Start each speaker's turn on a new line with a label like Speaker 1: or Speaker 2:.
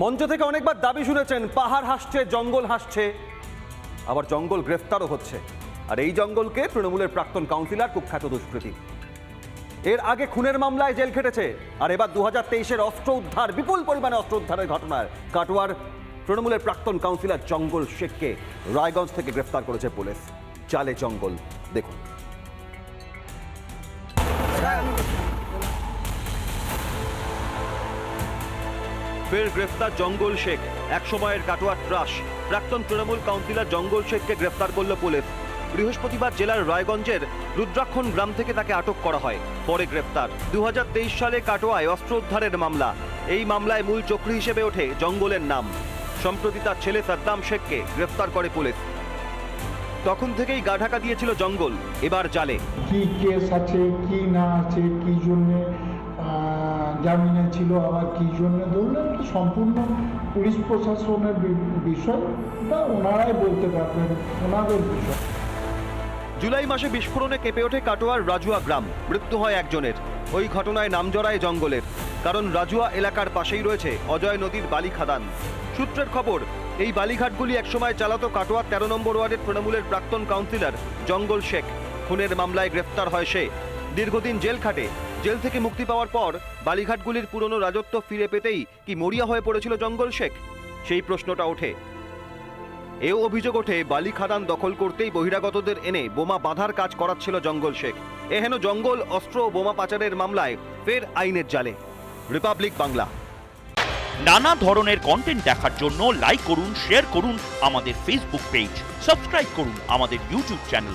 Speaker 1: মঞ্চ থেকে অনেকবার দাবি শুনেছেন, পাহাড় হাসছে, জঙ্গল হাসছে। আবার জঙ্গল গ্রেফতারও হচ্ছে। আর এই জঙ্গলকে তৃণমূলের প্রাক্তন কাউন্সিলর কুখ্যাত দুষ্কৃতী। এর আগে খুনের মামলায় জেল খেটেছে, আর এবার দু হাজার তেইশের অস্ত্র উদ্ধার বিপুল পরিমাণে অস্ত্র উদ্ধারের ঘটনায় কাটোয়ার তৃণমূলের প্রাক্তন কাউন্সিলর জঙ্গল শেখকে রায়গঞ্জ থেকে গ্রেফতার করেছে পুলিশ। চালে জঙ্গল, দেখুন। ফের গ্রেফতার জঙ্গল শেখ। এক সময়ের কাটোয়ার ত্রাস। প্রাক্তন তৃণমূল কাউন্সিলর জঙ্গল শেখকে গ্রেফতার করল পুলিশ। বৃহস্পতিবার জেলার রায়গঞ্জের রুদ্রাক্ষণ গ্রাম থেকে তাকে আটক করা হয়, পরে হাজার তেইশ সালে কাটোয়ায় অস্ত্র উদ্ধারের মামলা। এই মামলায় মূল চক্রী হিসেবে ওঠে জঙ্গলের নাম। সম্প্রতি তার ছেলে সাদ্দাম শেখকে গ্রেফতার করে পুলিশ। তখন থেকেই গা ঢাকা দিয়েছিল জঙ্গল, এবার জালে।
Speaker 2: কি কেস আছে কি না আছে, কি জন্যে জামিনে ছিল, আবার কি জন্য? ধরলেন সম্পূর্ণ পুলিশ প্রশাসনের বিষয় এটা ওনারাই বলতে পারবেন ওনাদের বিষয়।
Speaker 1: জুলাই মাসে বিস্ফোরণে কেঁপে ওঠে কাটোয়ার রাজুয়া গ্রাম। মৃত্যু হয় একজনের। ওই ঘটনায় নাম জড়ায় জঙ্গলের। কারণ রাজুয়া এলাকার পাশেই রয়েছে অজয় নদীর বালি খাদান। সূত্রের খবর, এই বালিঘাটগুলি একসময় চালাতো কাটোয়া তেরো নম্বর ওয়ার্ডের তৃণমূলের প্রাক্তন কাউন্সিলর জঙ্গল শেখ। খুনের মামলায় গ্রেফতার হয় সে। দীর্ঘদিন জেল খাটে। জেল থেকে মুক্তি পাওয়ার পর বালিঘাটগুলির পুরনো রাজত্ব ফিরে পেতেই কি মরিয়া হয়ে পড়েছিল জঙ্গল শেখ? সেই প্রশ্নটা ওঠে। এও অভিযোগ ওঠে বালি খাদান দখল করতেই বহিরাগতদের এনে বোমা বাঁধার কাজ করাচ্ছিল জঙ্গল শেখ। এহেন জঙ্গল, অস্ত্র ও বোমা পাচারের মামলায় ফের আইনের জালে। রিপাবলিক বাংলা।
Speaker 3: নানা ধরনের কন্টেন্ট দেখার জন্য লাইক করুন শেয়ার করুন আমাদের ফেসবুক পেজ সাবস্ক্রাইব করুন আমাদের ইউটিউব চ্যানেল